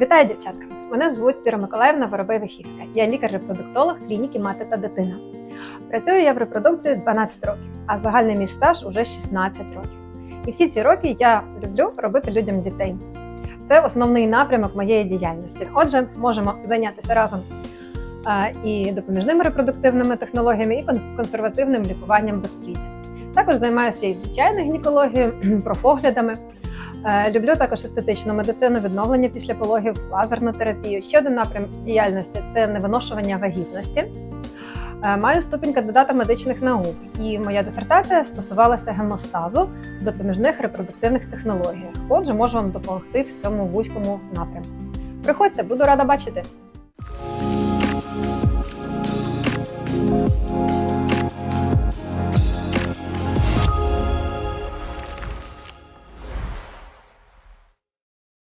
Вітаю, дівчатка! Мене звуть Віра Миколаївна Воробей-Вихівська. Я лікар-репродуктолог клініки мати та дитина. Працюю я в репродукції 12 років, а загальний мій стаж уже 16 років. І всі ці роки я люблю робити людям дітей. Це основний напрямок моєї діяльності. Отже, можемо зайнятися разом і допоміжними репродуктивними технологіями, і конс- консервативним лікуванням безпліддя. Також займаюся і звичайною гінекологією, профоглядами. Е, Люблю також естетичну медицину, відновлення після пологів, лазерну терапію. Ще один напрям діяльності це невиношування вагітності. Е, Маю ступінь кандидата медичних наук, і моя дисертація стосувалася гемостазу в допоміжних репродуктивних технологіях. Отже, можу вам допомогти в цьому вузькому напрямку. Приходьте, буду рада бачити.